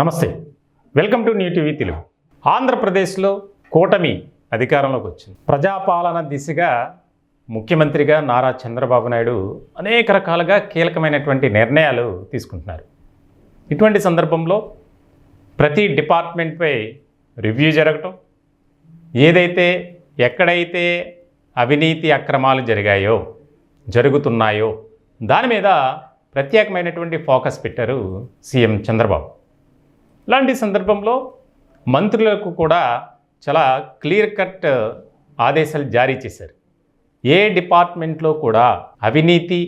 నమస్తే. Welcome to new TV Telugu. ఆంధ్రప్రదేశ్లో కూటమి అధికారంలోకి వచ్చింది. ప్రజాపాలన దిశగా ముఖ్యమంత్రిగా నారా చంద్రబాబు నాయుడు అనేక రకాలుగా కీలకమైనటువంటి నిర్ణయాలు తీసుకుంటున్నారు. ఇటువంటి సందర్భంలో ప్రతి డిపార్ట్మెంట్పై రివ్యూ జరగటం ఏదైతే ఎక్కడైతే అవినీతి అక్రమాలు జరిగాయో జరుగుతున్నాయో దాని మీద ప్రత్యేకమైనటువంటి ఫోకస్ పెట్టారు సీఎం చంద్రబాబు. ఇలాంటి సందర్భంలో మంత్రులకు కూడా చాలా క్లియర్ కట్ ఆదేశాలు జారీ చేశారు. ఏ డిపార్ట్మెంట్లో కూడా అవినీతి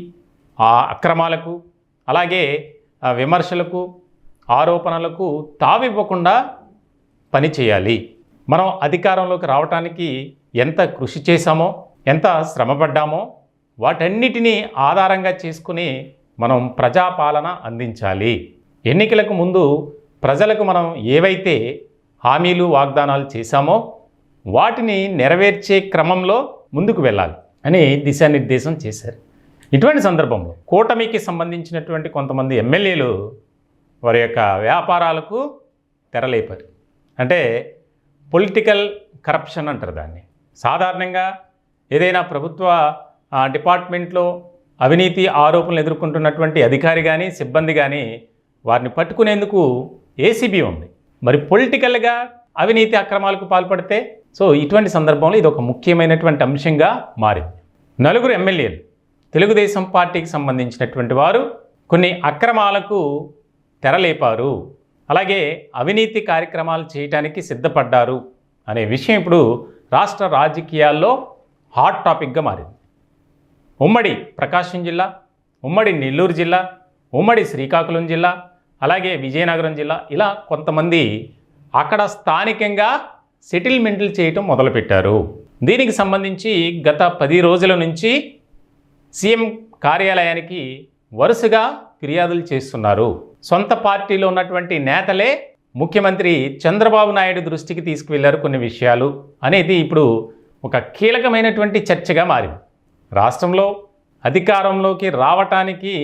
ఆ అక్రమాలకు అలాగే విమర్శలకు ఆరోపణలకు తావివ్వకుండా పనిచేయాలి మనం అధికారంలోకి రావటానికి ఎంత కృషి చేశామో ఎంత శ్రమపడ్డామో వాటన్నిటినీ ఆధారంగా చేసుకుని మనం ప్రజాపాలన అందించాలి. ఎన్నికలకు ముందు ప్రజలకు మనం ఏవైతే హామీలు వాగ్దానాలు చేశామో వాటిని నెరవేర్చే క్రమంలో ముందుకు వెళ్ళాలి అని దిశానిర్దేశం చేశారు. ఇటువంటి సందర్భంలో కూటమికి సంబంధించినటువంటి కొంతమంది ఎమ్మెల్యేలు వారి యొక్క వ్యాపారాలకు తెరలేపారు. అంటే పొలిటికల్ కరప్షన్ అంటారు దాన్ని. సాధారణంగా ఏదైనా ప్రభుత్వ డిపార్ట్మెంట్లో అవినీతి ఆరోపణలు ఎదుర్కొంటున్నటువంటి అధికారి కానీ సిబ్బంది కానీ వారిని పట్టుకునేందుకు ఏసీబీ ఉంది. మరి పొలిటికల్గా అవినీతి అక్రమాలకు పాల్పడితే సో ఇటువంటి సందర్భంలో ఇది ఒక ముఖ్యమైనటువంటి అంశంగా మారింది. నలుగురు ఎమ్మెల్యేలు తెలుగుదేశం పార్టీకి సంబంధించినటువంటి వారు కొన్ని అక్రమాలకు తెరలేపారు. అలాగే అవినీతి కార్యక్రమాలు చేయటానికి సిద్ధపడ్డారు అనే విషయం ఇప్పుడు రాష్ట్ర రాజకీయాల్లో హాట్ టాపిక్గా మారింది. ఉమ్మడి ప్రకాశం జిల్లా ఉమ్మడి నెల్లూరు జిల్లా ఉమ్మడి శ్రీకాకుళం జిల్లా అలాగే విజయనగరం జిల్లా ఇలా కొంతమంది అక్కడ స్థానికంగా సెటిల్మెంట్లు చేయటం మొదలుపెట్టారు. దీనికి సంబంధించి గత పది రోజుల నుంచి సీఎం కార్యాలయానికి వరుసగా ఫిర్యాదులు చేస్తున్నారు. సొంత పార్టీలో ఉన్నటువంటి నేతలే ముఖ్యమంత్రి చంద్రబాబు నాయుడు దృష్టికి తీసుకువెళ్ళారు కొన్ని విషయాలు అనేది ఇప్పుడు ఒక కీలకమైనటువంటి చర్చగా మారింది. రాష్ట్రంలో అధికారంలోకి రావటానికి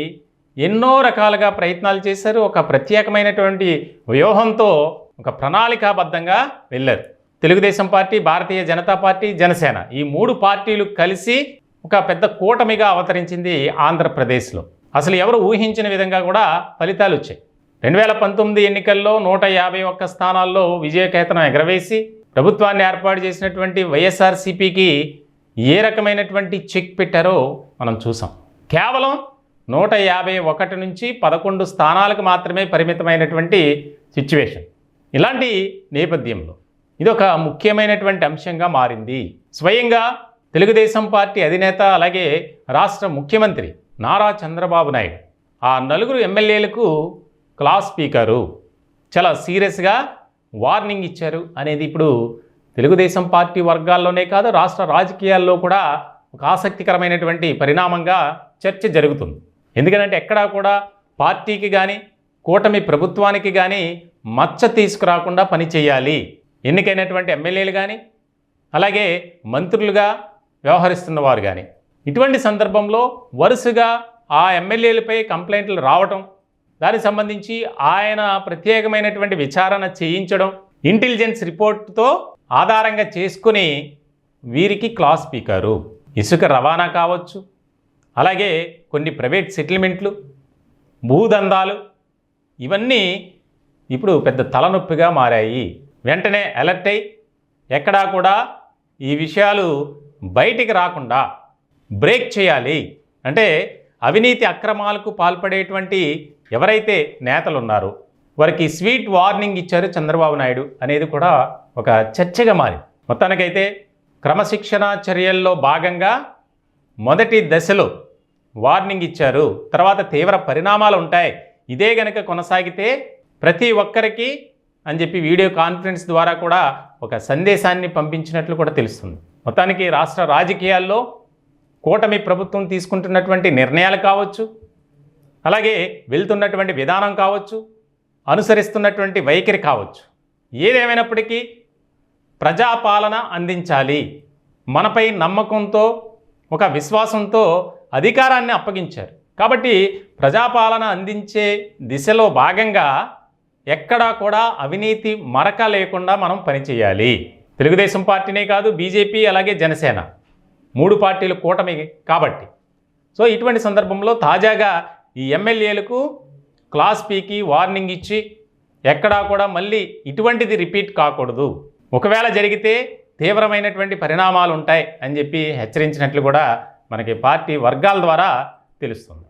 ఎన్నో రకాలుగా ప్రయత్నాలు చేశారు. ఒక ప్రత్యేకమైనటువంటి వ్యూహంతో ఒక ప్రణాళికాబద్ధంగా వెళ్ళారు. తెలుగుదేశం పార్టీ భారతీయ జనతా పార్టీ జనసేన ఈ మూడు పార్టీలు కలిసి ఒక పెద్ద కూటమిగా అవతరించింది ఆంధ్రప్రదేశ్లో. అసలు ఎవరు ఊహించిన విధంగా కూడా ఫలితాలు వచ్చాయి. రెండు వేల పంతొమ్మిది ఎన్నికల్లో నూట యాభై ఒక్క స్థానాల్లో విజయకేతనం ఎగరవేసి ప్రభుత్వాన్ని ఏర్పాటు చేసినటువంటి వైఎస్ఆర్సీపీకి ఏ రకమైనటువంటి చెక్ పెట్టారో మనం చూసాం. కేవలం నూట యాభై ఒకటి నుంచి పదకొండు స్థానాలకు మాత్రమే పరిమితమైనటువంటి సిచ్యువేషన్ ఇలాంటి నేపథ్యంలో ఇది ఒక ముఖ్యమైనటువంటి అంశంగా మారింది. స్వయంగా తెలుగుదేశం పార్టీ అధినేత అలాగే రాష్ట్ర ముఖ్యమంత్రి నారా చంద్రబాబు నాయుడు ఆ నలుగురు ఎమ్మెల్యేలకు క్లాస్ స్పీకరు. చాలా సీరియస్గా వార్నింగ్ ఇచ్చారు అనేది ఇప్పుడు తెలుగుదేశం పార్టీ వర్గాల్లోనే కాదు రాష్ట్ర రాజకీయాల్లో కూడా ఒక ఆసక్తికరమైనటువంటి పరిణామంగా చర్చ జరుగుతుంది. ఎందుకంటే ఎక్కడా కూడా పార్టీకి కానీ కూటమి ప్రభుత్వానికి కానీ మచ్చ తీసుకురాకుండా పనిచేయాలి ఎన్నికైనటువంటి ఎమ్మెల్యేలు కానీ అలాగే మంత్రులుగా వ్యవహరిస్తున్న వారు కానీ ఇటువంటి సందర్భంలో వరుసగా ఆ ఎమ్మెల్యేలపై కంప్లైంట్లు రావటం దానికి సంబంధించి ఆయన ప్రత్యేకమైనటువంటి విచారణ చేయించడం ఇంటెలిజెన్స్ రిపోర్ట్తో ఆధారంగా చేసుకుని వీరికి క్లాస్ స్పీకరు. ఇసుక రవాణా కావచ్చు అలాగే కొన్ని ప్రైవేట్ సెటిల్మెంట్లు భూదందాలు ఇవన్నీ ఇప్పుడు పెద్ద తలనొప్పిగా మారాయి. వెంటనే అలర్ట్ అయి ఎక్కడా కూడా ఈ విషయాలు బయటికి రాకుండా బ్రేక్ చేయాలి. అంటే అవినీతి అక్రమాలకు పాల్పడేటువంటి ఎవరైతే నేతలు ఉన్నారో వారికి స్వీట్ వార్నింగ్ ఇచ్చారు చంద్రబాబు నాయుడు అనేది కూడా ఒక చర్చగా మారింది. మొత్తానికైతే క్రమశిక్షణ చర్యల్లో భాగంగా మొదటి దశలో వార్నింగ్ ఇచ్చారు. తర్వాత తీవ్ర పరిణామాలు ఉంటాయి. ఇదే గనక కొనసాగితే ప్రతి ఒక్కరికి అని చెప్పి వీడియో కాన్ఫరెన్స్ ద్వారా కూడా ఒక సందేశాన్ని పంపించినట్లు కూడా తెలుస్తుంది. మొత్తానికి రాష్ట్ర రాజకీయాల్లో కూటమి ప్రభుత్వం తీసుకుంటున్నటువంటి నిర్ణయాలు కావచ్చు అలాగే వెళ్తున్నటువంటి విధానం కావచ్చు అనుసరిస్తున్నటువంటి వైఖరి కావచ్చు. ఏదేమైనప్పటికీ ప్రజాపాలన అందించాలి. మనపై నమ్మకంతో ఒక విశ్వాసంతో అధికారాన్ని అప్పగించారు. కాబట్టి ప్రజాపాలన అందించే దిశలో భాగంగా ఎక్కడా కూడా అవినీతి మరక లేకుండా మనం పనిచేయాలి. తెలుగుదేశం పార్టీనే కాదు బీజేపీ అలాగే జనసేన మూడు పార్టీలు కూటమి కాబట్టి. సో ఇటువంటి సందర్భంలో తాజాగా ఈ ఎమ్మెల్యేలకు క్లాస్ పీకి వార్నింగ్ ఇచ్చి ఎక్కడా కూడా మళ్ళీ ఇటువంటిది రిపీట్ కాకూడదు. ఒకవేళ జరిగితే తీవ్రమైనటువంటి పరిణామాలు ఉంటాయి అని చెప్పి హెచ్చరించినట్లు కూడా మనకి పార్టీ వర్గాల ద్వారా తెలుస్తుంది.